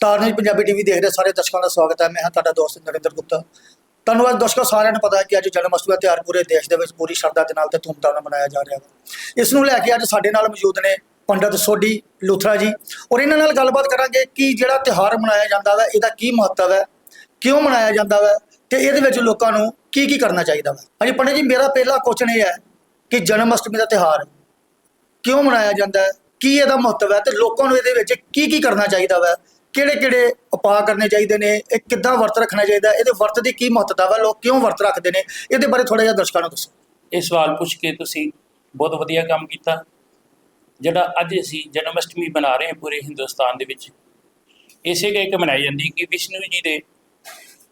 Star news Punjabi TV ਦੇਖ ਰਹੇ ਸਾਰੇ ਦਰਸ਼ਕਾਂ ਦਾ ਸਵਾਗਤ ਹੈ। ਮੈਂ ਹਾਂ ਤੁਹਾਡਾ ਦੋਸਤ ਨਰਿੰਦਰ ਗੁਪਤਾ। ਧੰਨਵਾਦ ਅੱਜ ਦਰਸ਼ਕੋ ਸਾਰਿਆਂ ਨੂੰ, ਪਤਾ ਹੈ ਕਿ ਅੱਜ ਜਨਮ ਅਸ਼ਟਮੀ ਦਾ ਤਿਉਹਾਰ ਪੂਰੇ ਦੇਸ਼ ਦੇ ਵਿੱਚ ਪੂਰੀ ਸ਼ਰਧਾ ਦੇ ਨਾਲ ਤੇ ਧੂਮਧਾਮ ਨਾਲ ਮਨਾਇਆ ਜਾ ਰਿਹਾ ਹੈ। ਇਸ ਨੂੰ ਲੈ ਕੇ ਅੱਜ ਸਾਡੇ ਨਾਲ ਮੌਜੂਦ ਨੇ ਪੰਡਤ ਸੋਢੀ ਲੂਥਰਾ ਜੀ। ਔਰ ਇਹਨਾਂ ਨਾਲ ਗੱਲਬਾਤ ਕਰਾਂਗੇ ਕਿ ਜਿਹੜਾ ਤਿਉਹਾਰ ਮਨਾਇਆ ਜਾਂਦਾ ਹੈ ਇਹਦਾ ਕੀ ਮਹੱਤਵ ਹੈ, ਕਿਉਂ ਮਨਾਇਆ ਜਾਂਦਾ ਹੈ ਤੇ ਇਹਦੇ ਵਿੱਚ ਲੋਕਾਂ ਨੂੰ ਕੀ ਕੀ ਕਰਨਾ ਚਾਹੀਦਾ ਹੈ ਹਾਂਜੀ, ਪੰਡਤ ਜੀ, ਮੇਰਾ ਪਹਿਲਾ ਕੁਐਸਚਨ ਇਹ ਹੈ ਕਿ ਜਨਮ ਅਸ਼ਟਮੀ ਦਾ ਤਿਉਹਾਰ ਕਿਉਂ ਮਨਾਇਆ ਜਾਂਦਾ ਹੈ, ਕੀ ਇਹਦਾ ਮਹੱਤਵ ਹੈ ਤੇ ਲੋਕਾਂ ਨੂੰ ਇਹਦੇ ਵਿੱਚ ਕੀ ਕੀ ਕਰਨਾ ਚਾਹੀਦਾ ਹੈ ਕਿਹੜੇ ਕਿਹੜੇ ਉਪਾਅ ਕਰਨੇ ਚਾਹੀਦੇ ਨੇ, ਇਹ ਕਿੱਦਾਂ ਵਰਤ ਰੱਖਣਾ ਚਾਹੀਦਾ, ਇਹਦੇ ਵਰਤ ਦੀ ਕੀ ਮਹੱਤਤਾ ਵਾ, ਲੋਕ ਕਿਉਂ ਵਰਤ ਰੱਖਦੇ ਨੇ, ਇਹਦੇ ਬਾਰੇ ਥੋੜਾ ਜਿਹਾ ਦਰਸ਼ਕਾਂ ਨੂੰ ਦੱਸੋ। ਇਹ ਸਵਾਲ ਪੁੱਛ ਕੇ ਤੁਸੀਂ ਬਹੁਤ ਵਧੀਆ ਕੰਮ ਕੀਤਾ। ਜਿਹੜਾ ਅੱਜ ਅਸੀਂ ਜਨਮ ਅਸ਼ਟਮੀ ਮਨਾ ਰਹੇ ਹਾਂ ਪੂਰੇ ਹਿੰਦੁਸਤਾਨ ਦੇ ਵਿੱਚ, ਇਸੇ ਕਰਕੇ ਮਨਾਈ ਜਾਂਦੀ ਕਿ ਵਿਸ਼ਨੂੰ ਜੀ ਦੇ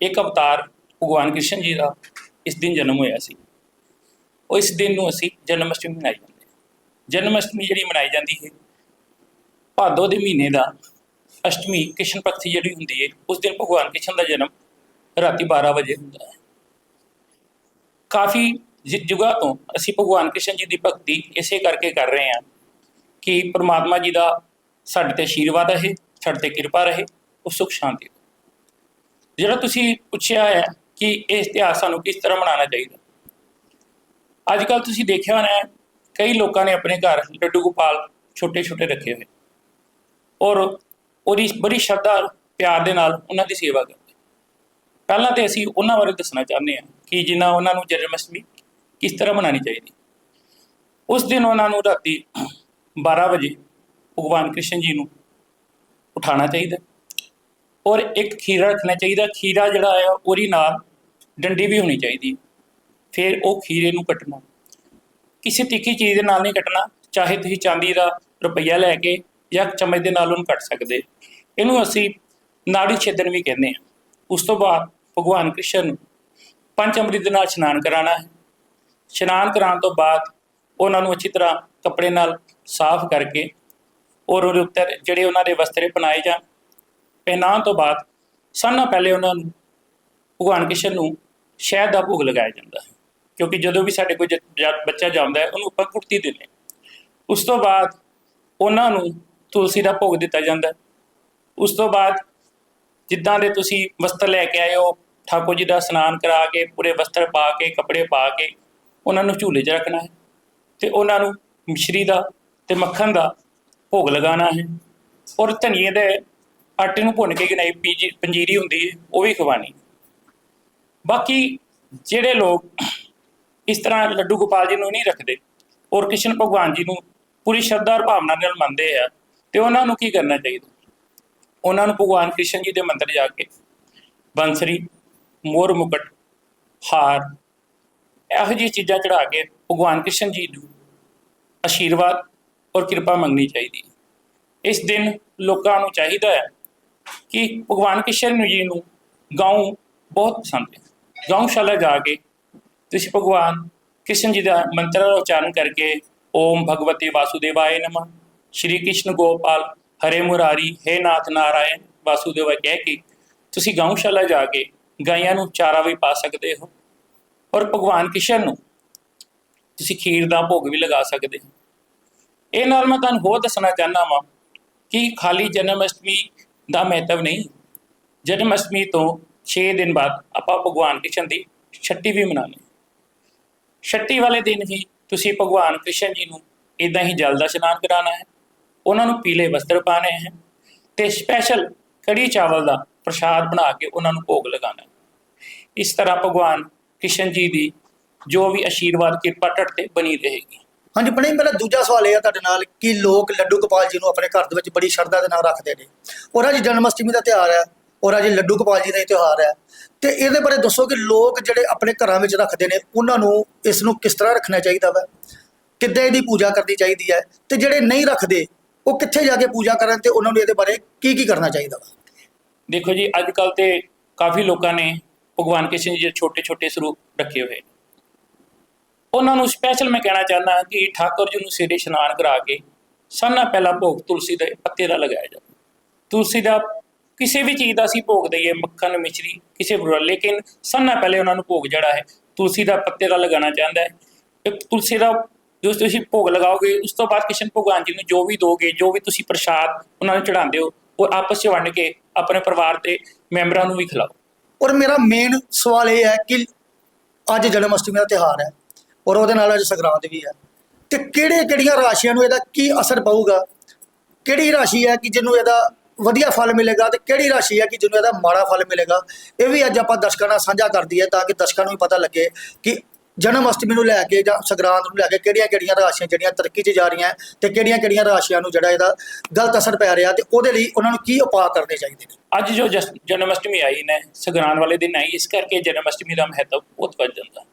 ਇੱਕ ਅਵਤਾਰ ਭਗਵਾਨ ਕ੍ਰਿਸ਼ਨ ਜੀ ਦਾ ਇਸ ਦਿਨ ਜਨਮ ਹੋਇਆ ਸੀ। ਉਹ ਇਸ ਦਿਨ ਨੂੰ ਅਸੀਂ ਜਨਮ ਅਸ਼ਟਮੀ ਮਨਾਈ ਜਾਂਦੇ ਹਾਂ। ਜਨਮ ਅਸ਼ਟਮੀ ਜਿਹੜੀ ਮਨਾਈ ਜਾਂਦੀ ਹੈ, ਭਾਦੋ ਦੇ ਮਹੀਨੇ ਦਾ ਅਸ਼ਟਮੀ ਕ੍ਰਿਸ਼ਨ ਪਕਸ਼ ਜਿਹੜੀ ਹੁੰਦੀ ਹੈ, ਉਸ ਦਿਨ ਭਗਵਾਨ ਕ੍ਰਿਸ਼ਨ ਦਾ ਜਨਮ ਰਾਤੀ 12 ਵਜੇ ਹੁੰਦਾ ਹੈ। ਕਾਫੀ ਜ- ਜੁਗਾਂ ਤੋਂ ਅਸੀਂ ਭਗਵਾਨ ਕ੍ਰਿਸ਼ਨ ਜੀ ਦੀ ਭਗਤੀ ਇਸੇ ਕਰਕੇ ਕਰ ਰਹੇ ਹਾਂ ਕਿ ਪ੍ਰਮਾਤਮਾ ਜੀ ਦਾ ਸਾਡੇ ਤੇ ਆਸ਼ੀਰਵਾਦ ਰਹੇ, ਸਾਡੇ ਤੇ ਕਿਰਪਾ ਰਹੇ, ਉਹ ਸੁਖ ਸ਼ਾਂਤੀ ਜਿਹੜਾ ਤੁਸੀਂ ਪੁੱਛਿਆ ਹੈ ਕਿ ਇਹ ਇਤਿਹਾਸ ਸਾਨੂੰ ਕਿਸ ਤਰ੍ਹਾਂ ਮਨਾਉਣਾ ਚਾਹੀਦਾ ਅੱਜ ਕੱਲ ਤੁਸੀਂ ਦੇਖਿਆ ਹੋਣਾ ਕਈ ਲੋਕਾਂ ਨੇ ਆਪਣੇ ਘਰ ਲੱਡੂ ਗੋਪਾਲ ਛੋਟੇ ਛੋਟੇ ਰੱਖੇ ਹੋਏ। ਔਰ ਉਹਦੀ ਬੜੀ ਸ਼ਰਧਾ ਪਿਆਰ ਦੇ ਨਾਲ ਉਹਨਾਂ ਦੀ ਸੇਵਾ ਕਰਦੇ ਪਹਿਲਾਂ ਤੇ ਅਸੀਂ ਉਹਨਾਂ ਬਾਰੇ ਦੱਸਣਾ ਚਾਹੁੰਦੇ ਹਾਂ ਕਿ ਜਿਨ੍ਹਾਂ ਉਹਨਾਂ ਨੂੰ ਜਨਮ ਅਸ਼ਟਮੀ ਕਿਸ ਤਰ੍ਹਾਂ ਮਨਾਉਣੀ ਚਾਹੀਦੀ। ਉਸ ਦਿਨ ਉਹਨਾਂ ਨੂੰ ਰਾਤੀ 12 ਵਜੇ ਭਗਵਾਨ ਕ੍ਰਿਸ਼ਨ ਜੀ ਨੂੰ ਉਠਾਉਣਾ ਚਾਹੀਦਾ ਔਰ ਇੱਕ ਖੀਰਾ ਰੱਖਣਾ ਚਾਹੀਦਾ ਖੀਰਾ ਜਿਹੜਾ ਆ ਉਹਦੀ ਨਾਲ ਡੰਡੀ ਵੀ ਹੋਣੀ ਚਾਹੀਦੀ ਫਿਰ ਉਹ ਖੀਰੇ ਨੂੰ ਕੱਟਣਾ। ਕਿਸੇ ਤਿੱਖੀ ਚੀਜ਼ ਦੇ ਨਾਲ ਨਹੀਂ ਕੱਟਣਾ। ਚਾਹੇ ਤੁਸੀਂ ਚਾਂਦੀ ਦਾ ਰੁਪਈਆ ਲੈ ਕੇ ਜਾਂ ਚਮਚ ਦੇ ਨਾਲ ਉਹਨੂੰ ਕੱਟ ਸਕਦੇ। ਇਹਨੂੰ ਅਸੀਂ ਨਾੜੀ ਛੇਦਨ ਵੀ ਕਹਿੰਦੇ ਹਾਂ। ਉਸ ਤੋਂ ਬਾਅਦ ਭਗਵਾਨ ਕ੍ਰਿਸ਼ਨ ਨੂੰ ਪੰਜ ਅੰਮ੍ਰਿਤ ਦੇ ਨਾਲ ਇਸ਼ਨਾਨ ਕਰਾਉਣਾ ਹੈ। ਇਸ਼ਨਾਨ ਕਰਾਉਣ ਤੋਂ ਬਾਅਦ ਉਹਨਾਂ ਨੂੰ ਅੱਛੀ ਤਰ੍ਹਾਂ ਕੱਪੜੇ ਨਾਲ ਸਾਫ਼ ਕਰਕੇ ਔਰ ਉਹਦੇ ਉੱਤੇ ਜਿਹੜੇ ਉਹਨਾਂ ਦੇ ਵਸਤਰੇ ਪਹਿਨਾਏ ਜਾਣ। ਪਹਿਨਾਉਣ ਤੋਂ ਬਾਅਦ ਸਾਨਾ ਪਹਿਲੇ ਉਹਨਾਂ ਨੂੰ ਭਗਵਾਨ ਕ੍ਰਿਸ਼ਨ ਨੂੰ ਸ਼ਹਿਦ ਦਾ ਭੋਗ ਲਗਾਇਆ ਜਾਂਦਾ ਹੈ। ਕਿਉਂਕਿ ਜਦੋਂ ਵੀ ਸਾਡੇ ਕੋਈ ਜ- ਬੱਚਾ ਜਾਂਦਾ ਹੈ, ਉਹਨੂੰ ਆਪਾਂ ਕੁੜਤੀ ਦਿੰਦੇ ਹਾਂ। ਉਸ ਤੋਂ ਬਾਅਦ ਉਹਨਾਂ ਨੂੰ ਤੁਲਸੀ ਦਾ ਭੋਗ ਦਿੱਤਾ ਜਾਂਦਾ ਉਸ ਤੋਂ ਬਾਅਦ ਜਿੱਦਾਂ ਦੇ ਤੁਸੀਂ ਵਸਤਰ ਲੈ ਕੇ ਆਏ ਹੋ, ਠਾਕੁਰ ਜੀ ਦਾ ਇਸ਼ਨਾਨ ਕਰਾ ਕੇ, ਪੂਰੇ ਵਸਤਰ ਪਾ ਕੇ, ਕੱਪੜੇ ਪਾ ਕੇ, ਉਹਨਾਂ ਨੂੰ ਝੂਲੇ 'ਚ ਰੱਖਣਾ ਹੈ ਤੇ ਉਹਨਾਂ ਨੂੰ ਮਿਸ਼ਰੀ ਦਾ ਤੇ ਮੱਖਣ ਦਾ ਭੋਗ ਲਗਾਉਣਾ ਹੈ ਔਰ ਧਨੀਏ ਦੇ ਆਟੇ ਨੂੰ ਭੁੰਨ ਕੇ ਗਨਾਈ ਪੰਜੀਰੀ ਹੁੰਦੀ ਹੈ, ਉਹ ਵੀ ਖਵਾਣੀ ਬਾਕੀ ਜਿਹੜੇ ਲੋਕ ਇਸ ਤਰ੍ਹਾਂ ਲੱਡੂ ਗੋਪਾਲ ਜੀ ਨੂੰ ਨਹੀਂ ਰੱਖਦੇ ਔਰ ਕ੍ਰਿਸ਼ਨ ਭਗਵਾਨ ਜੀ ਨੂੰ ਪੂਰੀ ਸ਼ਰਧਾ ਔਰ ਭਾਵਨਾ ਨਾਲ ਮੰਨਦੇ ਆ ਤੇ ਉਹਨਾਂ ਨੂੰ ਕੀ ਕਰਨਾ ਚਾਹੀਦਾ? ਉਹਨਾਂ ਨੂੰ ਭਗਵਾਨ ਕ੍ਰਿਸ਼ਨ ਜੀ ਦੇ ਮੰਦਰ ਜਾ ਕੇ ਬੰਸਰੀ, ਮੋਰ ਮੁਕਟ, ਹਾਰ, ਇਹੋ ਜਿਹੀ ਚੀਜ਼ਾਂ ਚੜਾ ਕੇ ਭਗਵਾਨ ਕ੍ਰਿਸ਼ਨ ਜੀ ਨੂੰ ਆਸ਼ੀਰਵਾਦ ਔਰ ਕਿਰਪਾ ਮੰਗਣੀ ਚਾਹੀਦੀ ਹੈ। ਇਸ ਦਿਨ ਲੋਕਾਂ ਨੂੰ ਚਾਹੀਦਾ ਹੈ ਕਿ ਭਗਵਾਨ ਕ੍ਰਿਸ਼ਨ ਜੀ ਨੂੰ ਗਾਉਂ ਬਹੁਤ ਪਸੰਦ ਹੈ। ਗਾਉਂਸ਼ਾਲਾ ਜਾ ਕੇ ਤੁਸੀਂ ਭਗਵਾਨ ਕ੍ਰਿਸ਼ਨ ਜੀ ਦਾ ਮੰਤਰ ਦਾ ਉਚਾਰਨ ਕਰਕੇ ਓਮ ਭਗਵਤੇ ਵਾਸੁਦੇਵਾਏ ਨਮः। ਸ਼੍ਰੀ ਕ੍ਰਿਸ਼ਨ ਗੋਪਾਲ, ਹਰੇ ਮੁਰਾਰੀ, ਹੇ ਨਾਥ ਨਾਰਾਇਣ, ਵਾਸੁਦੇਵਾ ਕਹਿ ਕੇ, ਤੁਸੀਂ ਗਊਸ਼ਾਲਾ ਜਾ ਕੇ ਗਾਇਆਂ ਨੂੰ ਚਾਰਾ ਵੀ ਪਾ ਸਕਦੇ ਹੋ ਔਰ ਭਗਵਾਨ ਕ੍ਰਿਸ਼ਨ ਨੂੰ ਤੁਸੀਂ ਖੀਰ ਦਾ ਭੋਗ ਵੀ ਲਗਾ ਸਕਦੇ ਹੋ। ਇਹ ਨਾਲ ਮੈਂ ਤੁਹਾਨੂੰ ਹੋਰ ਦੱਸਣਾ ਚਾਹੁੰਦਾ ਵਾਂ ਕਿ ਖਾਲੀ ਜਨਮ ਅਸ਼ਟਮੀ ਦਾ ਮਹੱਤਵ ਨਹੀਂ, ਜਨਮ ਅਸ਼ਟਮੀ ਤੋਂ 6 ਦਿਨ ਬਾਅਦ ਆਪਾਂ ਭਗਵਾਨ ਕ੍ਰਿਸ਼ਨ ਦੀ ਛੱਟੀ ਵੀ ਮਨਾਉਂਦੇ ਹਾਂ। ਛੱਟੀ ਵਾਲੇ ਦਿਨ ਹੀ ਤੁਸੀਂ ਭਗਵਾਨ ਕ੍ਰਿਸ਼ਨ ਜੀ ਨੂੰ ਇਦਾਂ ਹੀ ਜਲ ਦਾ ਇਸ਼ਨਾਨ ਕਰਾਉਣਾ ਹੈ। ਉਹਨਾਂ ਨੂੰ ਪੀਲੇ ਵਸਤਰ ਪਾਣੇ ਹੈ ਤੇ ਸਪੈਸ਼ਲ ਕੜੀ ਚਾਵਲ ਦਾ ਪ੍ਰਸ਼ਾਦ ਬਣਾ ਕੇ ਉਹਨਾਂ ਨੂੰ ਭੋਗ ਲਗਾਉਣਾ ਹੈ। ਇਸ ਤਰ੍ਹਾਂ ਭਗਵਾਨ ਕ੍ਰਿਸ਼ਨ ਜੀ ਦੀ ਜੋ ਵੀ ਆਸ਼ੀਰਵਾਦ ਕਿਰਪਾ ਟੱਟ ਤੇ ਬਣੀ ਰਹੇਗੀ। ਹਾਂਜੀ, ਪਣੇ ਮੇਰਾ ਦੂਜਾ ਸਵਾਲ ਇਹ ਆ ਤੁਹਾਡੇ ਨਾਲ ਕਿ ਲੋਕ ਲੱਡੂ ਗੋਪਾਲ ਜੀ ਨੂੰ ਆਪਣੇ ਘਰ ਦੇ ਵਿੱਚ ਬੜੀ ਸ਼ਰਧਾ ਦੇ ਨਾਲ ਰੱਖਦੇ ਨੇ। ਔਰ ਅੱਜ ਜਨਮ ਅਸ਼ਟਮੀ ਦਾ ਤਿਉਹਾਰ ਹੈ ਔਰ ਅੱਜ ਲੱਡੂ ਗੋਪਾਲ ਜੀ ਦਾ ਹੀ ਤਿਉਹਾਰ ਹੈ। ਤੇ ਇਹਦੇ ਬਾਰੇ ਦੱਸੋ ਕਿ ਲੋਕ ਜਿਹੜੇ ਆਪਣੇ ਘਰਾਂ ਵਿੱਚ ਰੱਖਦੇ ਨੇ, ਉਹਨਾਂ ਨੂੰ ਇਸ ਨੂੰ ਕਿਸ ਤਰ੍ਹਾਂ ਰੱਖਣਾ ਚਾਹੀਦਾ ਵਾ? ਕਿੱਦਾਂ ਇਹਦੀ ਪੂਜਾ ਕਰਨੀ ਚਾਹੀਦੀ ਹੈ? ਤੇ ਜਿਹੜੇ ਨਹੀਂ ਰੱਖਦੇ ਉਹ ਕਿੱਥੇ ਜਾ ਕੇ ਪੂਜਾ ਕਰਨ ਤੇ ਉਹਨਾਂ ਨੂੰ ਇਹਦੇ ਬਾਰੇ ਕੀ ਕੀ ਕਰਨਾ ਚਾਹੀਦਾ ਦੇਖੋ ਜੀ, ਅੱਜ ਕੱਲ ਤੇ ਕਾਫੀ ਲੋਕਾਂ ਨੇ ਭਗਵਾਨ ਕ੍ਰਿਸ਼ਨ ਜੀ ਦੇ ਛੋਟੇ ਛੋਟੇ ਸਰੂਪ ਰੱਖੇ ਹੋਏ ਉਹਨਾਂ ਨੂੰ ਸਪੈਸ਼ਲ ਮੈਂ ਕਹਿਣਾ ਚਾਹੁੰਦਾ ਕਿ ਠਾਕੁਰ ਜੀ ਨੂੰ ਸਵੇਰੇ ਇਸ਼ਨਾਨ ਕਰਾ ਕੇ ਸਾਨਾ ਪਹਿਲਾ ਭੋਗ ਤੁਲਸੀ ਦੇ ਪੱਤੇ ਦਾ ਲਗਾਇਆ ਜਾਵੇ। ਤੁਲਸੀ ਦਾ ਕਿਸੇ ਵੀ ਚੀਜ਼ ਦਾ ਅਸੀਂ ਭੋਗ ਦਈਏ, ਮੱਖਣ, ਮਿਸ਼ਰੀ, ਕਿਸੇ ਬੁਰਾ ਲੇਕਿਨ ਸਾਨਾ ਪਹਿਲੇ ਉਹਨਾਂ ਨੂੰ ਭੋਗ ਜਿਹੜਾ ਹੈ, ਤੁਲਸੀ ਦਾ ਪੱਤੇ ਦਾ ਲਗਾਉਣਾ ਚਾਹੁੰਦਾ ਹੈ। ਤੁਲਸੀ ਦਾ ਜੋ ਤੁਸੀਂ ਭੋਗ ਲਗਾਓਗੇ, ਉਸ ਤੋਂ ਬਾਅਦ ਕ੍ਰਿਸ਼ਨ ਭਗਵਾਨ ਜੀ ਨੂੰ ਜੋ ਵੀ ਦੋਗੇ, ਜੋ ਵੀ ਤੁਸੀਂ ਪ੍ਰਸ਼ਾਦ ਉਹਨਾਂ ਨੂੰ ਚੜਾਉਂਦੇ ਹੋ, ਉਹ ਆਪਸ 'ਚ ਵੰਡ ਕੇ ਆਪਣੇ ਪਰਿਵਾਰ ਦੇ ਮੈਂਬਰਾਂ ਨੂੰ ਵੀ ਖਿਲਾਓ। ਔਰ ਮੇਰਾ ਮੇਨ ਸਵਾਲ ਇਹ ਹੈ ਕਿ ਅੱਜ ਜਨਮ ਅਸ਼ਟਮੀ ਦਾ ਤਿਉਹਾਰ ਹੈ ਔਰ ਉਹਦੇ ਨਾਲ ਅੱਜ ਸੰਗਰਾਂਦ ਵੀ ਹੈ। ਤੇ ਕਿਹੜੇ ਕਿਹੜੀਆਂ ਰਾਸ਼ੀਆਂ ਨੂੰ ਇਹਦਾ ਕੀ ਅਸਰ ਪਊਗਾ? ਕਿਹੜੀ ਰਾਸ਼ੀ ਹੈ ਕਿ ਜਿਹਨੂੰ ਇਹਦਾ ਵਧੀਆ ਫਲ ਮਿਲੇਗਾ ਤੇ ਕਿਹੜੀ ਰਾਸ਼ੀ ਹੈ ਕਿ ਜਿਹਨੂੰ ਇਹਦਾ ਮਾੜਾ ਫਲ ਮਿਲੇਗਾ? ਇਹ ਵੀ ਅੱਜ ਆਪਾਂ ਦਰਸ਼ਕਾਂ ਨਾਲ ਸਾਂਝਾ ਕਰ ਦਈਏ ਤਾਂ ਕਿ ਦਰਸ਼ਕਾਂ ਨੂੰ ਵੀ ਪਤਾ ਲੱਗੇ ਕਿ ਜਨਮ ਅਸ਼ਟਮੀ ਨੂੰ ਲੈ ਕੇ ਜਾਂ ਸੰਗਰਾਂਦ ਨੂੰ ਲੈ ਕੇ ਕਿਹੜੀਆਂ ਕਿਹੜੀਆਂ ਰਾਸ਼ੀਆਂ ਜਿਹੜੀਆਂ ਤਰੱਕੀ 'ਚ ਜਾ ਰਹੀਆਂ ਤੇ ਕਿਹੜੀਆਂ ਕਿਹੜੀਆਂ ਰਾਸ਼ੀਆਂ ਨੂੰ ਜਿਹੜਾ ਇਹਦਾ ਗਲਤ ਅਸਰ ਪੈ ਰਿਹਾ ਤੇ ਉਹਦੇ ਲਈ ਉਹਨਾਂ ਨੂੰ ਕੀ ਉਪਾਅ ਕਰਨੇ ਚਾਹੀਦੇ ਨੇ? ਅੱਜ ਜੋ ਜਸ- ਜਨਮ ਅਸ਼ਟਮੀ ਆਈ ਨੇ, ਸੰਗਰਾਂਦ ਵਾਲੇ ਦਿਨ ਆਈ, ਇਸ ਕਰਕੇ ਜਨਮ ਅਸ਼ਟਮੀ ਦਾ ਮਹੱਤਵ ਬਹੁਤ ਵੱਧ ਜਾਂਦਾ।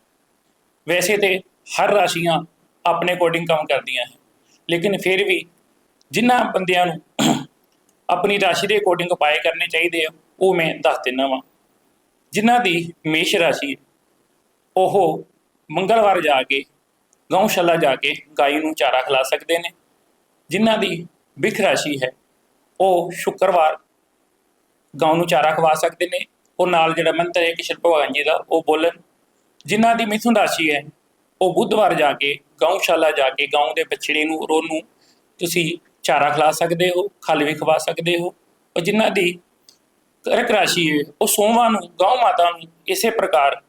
ਵੈਸੇ ਤੇ ਹਰ ਰਾਸ਼ੀਆਂ ਆਪਣੇ ਅਕੋਰਡਿੰਗ ਕੰਮ ਕਰਦੀਆਂ ਹੈ, ਲੇਕਿਨ ਫਿਰ ਵੀ ਜਿਨ੍ਹਾਂ ਬੰਦਿਆਂ ਨੂੰ ਆਪਣੀ ਰਾਸ਼ੀ ਦੇ ਅਕੋਰਡਿੰਗ ਉਪਾਅ ਕਰਨੇ ਚਾਹੀਦੇ ਆ, ਉਹ ਮੈਂ ਦੱਸ ਦਿੰਦਾ ਵਾਂ। ਜਿਨ੍ਹਾਂ ਦੀ ਮੇਸ਼ ਰਾਸ਼ੀ, ਉਹ ਮੰਗਲਵਾਰ ਜਾ ਕੇ ਗਊਸ਼ਾਲਾ ਜਾ ਕੇ ਗਾਈ ਨੂੰ ਚਾਰਾ ਖਿਲਾ ਸਕਦੇ ਨੇ। ਜਿਨ੍ਹਾਂ ਦੀ ਬਿਖ ਰਾਸ਼ੀ ਹੈ, ਉਹ ਸ਼ੁੱਕਰਵਾਰ ਗਾਂ ਨੂੰ ਚਾਰਾ ਖਵਾ ਸਕਦੇ ਨੇ। ਉਹ ਨਾਲ ਜਿਹੜਾ ਮੰਤਰ ਹੈ ਕਿਸ਼ਨ ਭਗਵਾਨ ਜੀ ਦਾ, ਉਹ ਬੋਲਣ। ਜਿਨ੍ਹਾਂ ਦੀ ਮਿਥੁਨ ਰਾਸ਼ੀ ਹੈ, ਉਹ ਬੁੱਧਵਾਰ ਜਾ ਕੇ ਗਊਸ਼ਾਲਾ ਜਾ ਕੇ ਗਾਂ ਦੇ ਬਛੜੇ ਨੂੰ ਰੋਨ ਤੁਸੀਂ ਚਾਰਾ ਖਿਲਾ ਸਕਦੇ ਹੋ, ਖਲ ਵੀ ਖਵਾ ਸਕਦੇ ਹੋ। ਔਰ ਜਿਨ੍ਹਾਂ ਦੀ ਕਰਕ ਰਾਸ਼ੀ ਹੈ, ਉਹ ਸੋਮਵਾਰ ਨੂੰ, ਗਊ ਮਾਤਾ ਨੂੰ ਇਸੇ ਪ੍ਰਕਾਰ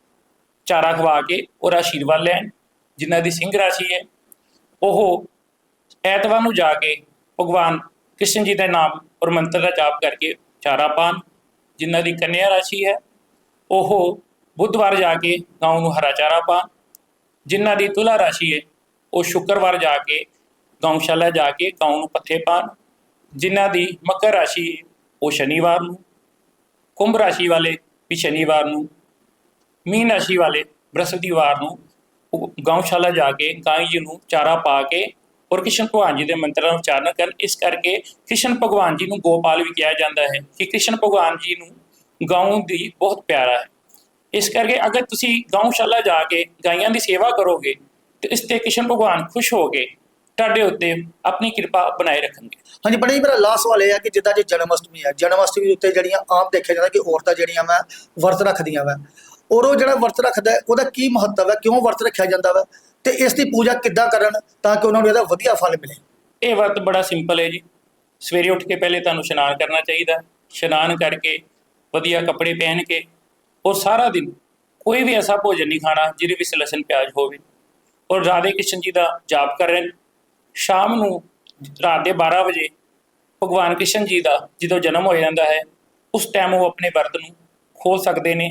ਚਾਰਾ ਖਵਾ ਕੇ ਔਰ ਆਸ਼ੀਰਵਾਦ ਲੈਣ, ਜਿਨ੍ਹਾਂ ਦੀ ਸਿੰਘ ਰਾਸ਼ੀ ਹੈ, ਉਹ ਐਤਵਾਰ ਨੂੰ ਜਾ ਕੇ ਭਗਵਾਨ ਕ੍ਰਿਸ਼ਨ ਜੀ ਦੇ ਨਾਮ ਔਰ ਮੰਤਰ ਦਾ ਜਾਪ ਕਰਕੇ ਚਾਰਾ ਪਾਣ, ਜਿਨ੍ਹਾਂ ਦੀ ਕੰਨਿਆ ਰਾਸ਼ੀ ਹੈ, ਉਹ ਬੁੱਧਵਾਰ ਜਾ ਕੇ ਗਾਉਂ ਨੂੰ ਹਰਾ ਚਾਰਾ ਪਾਣ, ਜਿਨ੍ਹਾਂ ਦੀ ਤੁਲਾ ਰਾਸ਼ੀ ਹੈ, ਉਹ ਸ਼ੁੱਕਰਵਾਰ ਜਾ ਕੇ ਗਊਸ਼ਾਲਾ ਜਾ ਕੇ ਗਾਉਂ ਨੂੰ ਪੱਠੇ ਪਾਣ, ਜਿਨ੍ਹਾਂ ਦੀ ਮਕਰ ਰਾਸ਼ੀ ਹੈ, ਉਹ ਸ਼ਨੀਵਾਰ ਨੂੰ, ਕੁੰਭ ਰਾਸ਼ੀ ਵਾਲੇ ਵੀ ਸ਼ਨੀਵਾਰ ਨੂੰ ਮੀਨ ਰਾਸ਼ੀ ਵਾਲੇ ਬ੍ਰਹਸਪਤੀਵਾਰ ਨੂੰ ਉਹ ਜਾ ਕੇ ਗਾਂ ਜੀ ਨੂੰ ਚਾਰਾ ਪਾ ਕੇ ਔਰ ਕ੍ਰਿਸ਼ਨ ਭਗਵਾਨ ਜੀ ਦੇ ਮੰਤਰਾਂ ਦਾ ਉਚਾਰਨ ਕਰਨ, ਇਸ ਕਰਕੇ ਕ੍ਰਿਸ਼ਨ ਭਗਵਾਨ ਜੀ ਨੂੰ ਗੋਪਾਲ ਵੀ ਕਿਹਾ ਜਾਂਦਾ ਹੈ ਕਿ ਕ੍ਰਿਸ਼ਨ ਭਗਵਾਨ ਜੀ ਨੂੰ ਗਾਉਂ ਦੀ ਬਹੁਤ ਪਿਆਰਾ ਹੈ। ਇਸ ਕਰਕੇ ਅਗਰ ਤੁਸੀਂ ਗਊਸ਼ਾਲਾ ਜਾ ਕੇ ਗਾਈਆਂ ਦੀ ਸੇਵਾ ਕਰੋਗੇ, ਤੇ ਇਸ ਤੇ ਕ੍ਰਿਸ਼ਨ ਭਗਵਾਨ ਖੁਸ਼ ਹੋ ਕੇ ਤੁਹਾਡੇ ਉੱਤੇ ਆਪਣੀ ਕਿਰਪਾ ਬਣਾਏ ਰੱਖਣਗੇ। ਹਾਂਜੀ, ਬੜਾ ਹੀ ਮੇਰਾ ਲਾਸਟ ਸਵਾਲ ਇਹ ਹੈ ਕਿ ਜਿੱਦਾਂ ਜੇ ਜਨਮ ਅਸ਼ਟਮੀ ਹੈ ਜਨਮ ਅਸ਼ਟਮੀ ਉੱਤੇ ਜਿਹੜੀਆਂ ਆਮ ਦੇਖਿਆ ਜਾਂਦਾ ਕਿ ਔਰਤਾਂ ਜਿਹੜੀਆਂ ਵਾ ਵਰਤ ਰੱਖਦੀਆਂ ਵਾ। ਔਰ ਉਹ ਜਿਹੜਾ ਵਰਤ ਰੱਖਦਾ ਉਹਦਾ ਕੀ ਮਹੱਤਵ ਹੈ, ਕਿਉਂ ਵਰਤ ਰੱਖਿਆ ਜਾਂਦਾ ਵਾ ਤੇ ਇਸ ਦੀ ਪੂਜਾ ਕਿੱਦਾਂ ਕਰਨ ਤਾਂ ਕਿ ਉਹਨਾਂ ਨੂੰ ਇਹਦਾ ਵਧੀਆ ਫਲ ਮਿਲੇ। ਇਹ ਵਰਤ ਬੜਾ ਸਿੰਪਲ ਹੈ ਜੀ। ਸਵੇਰੇ ਉੱਠ ਕੇ ਪਹਿਲੇ ਤੁਹਾਨੂੰ ਇਸ਼ਨਾਨ ਕਰਨਾ ਚਾਹੀਦਾ ਇਸ਼ਨਾਨ ਕਰਕੇ ਵਧੀਆ ਕੱਪੜੇ ਪਹਿਨ ਕੇ ਔਰ ਸਾਰਾ ਦਿਨ ਕੋਈ ਵੀ ਐਸਾ ਭੋਜਨ ਨਹੀਂ ਖਾਣਾ ਜਿਹਦੇ ਵਿੱਚ ਲਸਣ, ਪਿਆਜ਼ ਹੋਵੇ। ਔਰ ਰਾਧੇ ਕ੍ਰਿਸ਼ਨ ਜੀ ਦਾ ਜਾਪ ਕਰਨ ਸ਼ਾਮ ਨੂੰ ਰਾਤ ਦੇ 12 ਵਜੇ ਭਗਵਾਨ ਕ੍ਰਿਸ਼ਨ ਜੀ ਦਾ ਜਦੋਂ ਜਨਮ ਹੋ ਜਾਂਦਾ ਹੈ, ਉਸ ਟਾਈਮ ਉਹ ਆਪਣੇ ਵਰਤ ਨੂੰ ਖੋਲ ਸਕਦੇ ਨੇ।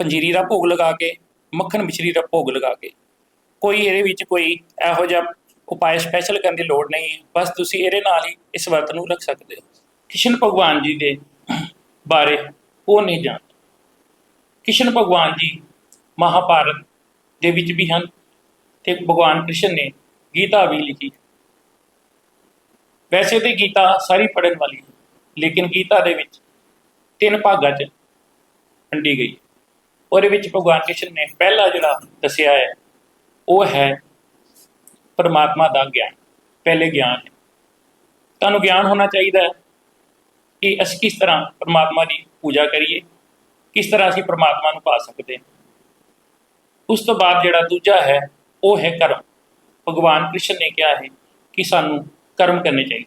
ਪੰਜੀਰੀ ਦਾ ਭੋਗ ਲਗਾ ਕੇ, ਮੱਖਣ ਮਿਸ਼ਰੀ ਦਾ ਭੋਗ ਲਗਾ ਕੇ। ਕੋਈ ਇਹਦੇ ਵਿੱਚ ਕੋਈ ਇਹੋ ਜਿਹਾ ਉਪਾਅ ਸਪੈਸ਼ਲ ਕਰਨ ਦੀ ਲੋੜ ਨਹੀਂ ਹੈ। ਬਸ ਤੁਸੀਂ ਇਹਦੇ ਨਾਲ ਹੀ ਇਸ ਵਰਤ ਨੂੰ ਰੱਖ ਸਕਦੇ ਹੋ। ਕ੍ਰਿਸ਼ਨ ਭਗਵਾਨ ਜੀ ਦੇ ਬਾਰੇ ਉਹ ਨਹੀਂ ਜਾਣਦਾ। ਕ੍ਰਿਸ਼ਨ ਭਗਵਾਨ ਜੀ ਮਹਾਭਾਰਤ ਦੇ ਵਿੱਚ ਵੀ ਹਨ ਤੇ ਭਗਵਾਨ ਕ੍ਰਿਸ਼ਨ ਨੇ ਗੀਤਾ ਵੀ ਲਿਖੀ। ਵੈਸੇ ਤੇ ਗੀਤਾ ਸਾਰੀ ਪੜ੍ਹਨ ਵਾਲੀ ਹੈ, ਲੇਕਿਨ ਗੀਤਾ ਦੇ ਵਿੱਚ ਤਿੰਨ ਭਾਗਾਂ 'ਚ ਵੰਡੀ ਗਈ ਉਹਦੇ ਵਿੱਚ ਭਗਵਾਨ ਕ੍ਰਿਸ਼ਨ ਨੇ ਪਹਿਲਾ ਜਿਹੜਾ ਦੱਸਿਆ ਹੈ, ਉਹ ਹੈ ਪਰਮਾਤਮਾ ਦਾ ਗਿਆਨ, ਪਹਿਲੇ ਗਿਆਨ। ਹੈ ਤੁਹਾਨੂੰ ਗਿਆਨ ਹੋਣਾ ਚਾਹੀਦਾ ਹੈ ਕਿ ਅਸੀਂ ਕਿਸ ਤਰ੍ਹਾਂ ਪਰਮਾਤਮਾ ਦੀ ਪੂਜਾ ਕਰੀਏ, ਕਿਸ ਤਰ੍ਹਾਂ ਅਸੀਂ ਪਰਮਾਤਮਾ ਨੂੰ ਪਾ ਸਕਦੇ ਹਾਂ। ਉਸ ਤੋਂ ਬਾਅਦ ਜਿਹੜਾ ਦੂਜਾ ਹੈ, ਉਹ ਹੈ ਕਰਮ। ਭਗਵਾਨ ਕ੍ਰਿਸ਼ਨ ਨੇ ਕਿਹਾ ਹੈ ਕਿ ਸਾਨੂੰ ਕਰਮ ਕਰਨੇ ਚਾਹੀਦੇ।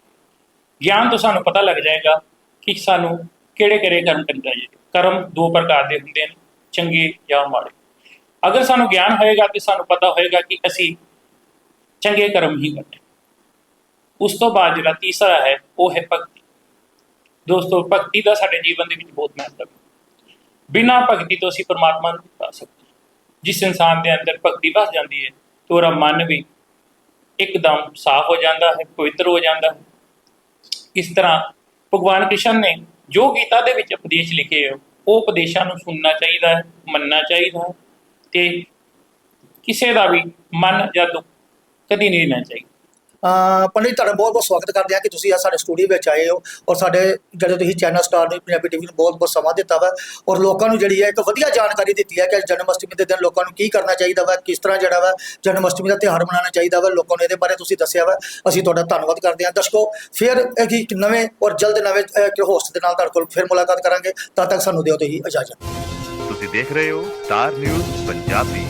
ਗਿਆਨ ਤੋਂ ਸਾਨੂੰ ਪਤਾ ਲੱਗ ਜਾਏਗਾ ਕਿ ਸਾਨੂੰ ਕਿਹੜੇ ਕਿਹੜੇ ਕਰਮ ਕਰਨੇ ਚਾਹੀਦੇ। ਕਰਮ ਦੋ ਪ੍ਰਕਾਰ ਦੇ ਹੁੰਦੇ ਨੇ ਚੰਗੇ ਜਾਂ ਮਾੜੇ। ਅਗਰ ਸਾਨੂੰ ਗਿਆਨ ਹੋਏਗਾ ਤੇ ਸਾਨੂੰ ਪਤਾ ਹੋਏਗਾ ਕਿ ਅਸੀਂ ਚੰਗੇ ਕਰਮ ਹੀ ਕਰਨੇ ਉਸ ਤੋਂ ਬਾਅਦ ਜਿਹੜਾ ਤੀਸਰਾ ਹੈ, ਉਹ ਹੈ ਭਗਤੀ। ਦੋਸਤੋ, ਭਗਤੀ ਦਾ ਸਾਡੇ ਜੀਵਨ ਦੇ ਵਿੱਚ ਬਹੁਤ ਮਹੱਤਵ ਹੈ। ਬਿਨਾਂ ਭਗਤੀ ਤੋਂ ਅਸੀਂ ਪਰਮਾਤਮਾ ਨੂੰ ਪਾ ਸਕਦੇ। ਜਿਸ ਇਨਸਾਨ ਦੇ ਅੰਦਰ ਭਗਤੀ ਵਸ ਜਾਂਦੀ ਹੈ, ਤੇ ਉਹਦਾ ਮਨ ਵੀ ਇੱਕਦਮ ਸਾਫ਼ ਹੋ ਜਾਂਦਾ ਹੈ, ਪਵਿੱਤਰ ਹੋ ਜਾਂਦਾ ਹੈ। ਇਸ ਤਰ੍ਹਾਂ ਭਗਵਾਨ ਕ੍ਰਿਸ਼ਨ ਨੇ ਜੋ ਗੀਤਾ ਦੇ ਵਿੱਚ ਉਪਦੇਸ਼ ਲਿਖੇ ਹੋ ਉਹ ਉਪਦੇਸ਼ਾਂ ਨੂੰ ਸੁਣਨਾ ਚਾਹੀਦਾ ਹੈ, ਮੰਨਣਾ ਚਾਹੀਦਾ ਹੈ ਤੇ ਕਿਸੇ ਦਾ ਵੀ ਮਨ ਜਾਂ ਦੁੱਖ ਕਦੀ ਨਹੀਂ ਲੈਣਾ ਚਾਹੀਦਾ। ਅਹ ਪੰਡਿਤ, ਤੁਹਾਡਾ ਬਹੁਤ ਬਹੁਤ ਸਵਾਗਤ ਕਰਦੇ ਹਾਂ ਕਿ ਤੁਸੀਂ ਆ ਸਾਡੇ ਸਟੂਡੀਓ ਵਿੱਚ ਆਏ ਹੋ ਔਰ ਸਾਡੇ ਜਿਹੜੇ ਤੁਸੀਂ ਚੈਨਲ ਸਟਾਰ ਨੇ ਪੰਜਾਬੀ ਟੀਵੀ ਨੂੰ ਬਹੁਤ ਬਹੁਤ ਸਮਾਂ ਦਿੱਤਾ ਵਾ ਔਰ ਲੋਕਾਂ ਨੂੰ ਜਿਹੜੀ ਹੈ ਇੱਕ ਵਧੀਆ ਜਾਣਕਾਰੀ ਦਿੱਤੀ ਹੈ ਕਿ ਜਨਮ ਅਸ਼ਟਮੀ ਦੇ ਦਿਨ ਲੋਕਾਂ ਨੂੰ ਕੀ ਕਰਨਾ ਚਾਹੀਦਾ ਵਾ, ਕਿਸ ਤਰ੍ਹਾਂ ਜਿਹੜਾ ਵਾ ਜਨਮ ਅਸ਼ਟਮੀ ਦਾ ਤਿਉਹਾਰ ਮਨਾਉਣਾ ਚਾਹੀਦਾ ਵਾ, ਲੋਕਾਂ ਨੂੰ ਇਹਦੇ ਬਾਰੇ ਤੁਸੀਂ ਦੱਸਿਆ ਵਾ, ਅਸੀਂ ਤੁਹਾਡਾ ਧੰਨਵਾਦ ਕਰਦੇ ਹਾਂ। ਦਰਸ਼ਕੋ, ਫਿਰ ਇੱਕ ਨਵੇਂ ਔਰ ਜਲਦ ਨਵੇਂ ਹੋਸਟ ਦੇ ਨਾਲ ਤੁਹਾਡੇ ਕੋਲ ਫਿਰ ਮੁਲਾਕਾਤ ਕਰਾਂਗੇ। ਤਦ ਤੱਕ ਸਾਨੂੰ ਦਿਓ ਤੁਸੀਂ ਇਜਾਜ਼ਤ। ਤੁਸੀਂ ਦੇਖ ਰਹੇ ਹੋ ਸਟਾਰ ਨਿਊਜ਼ ਪੰਜਾਬੀ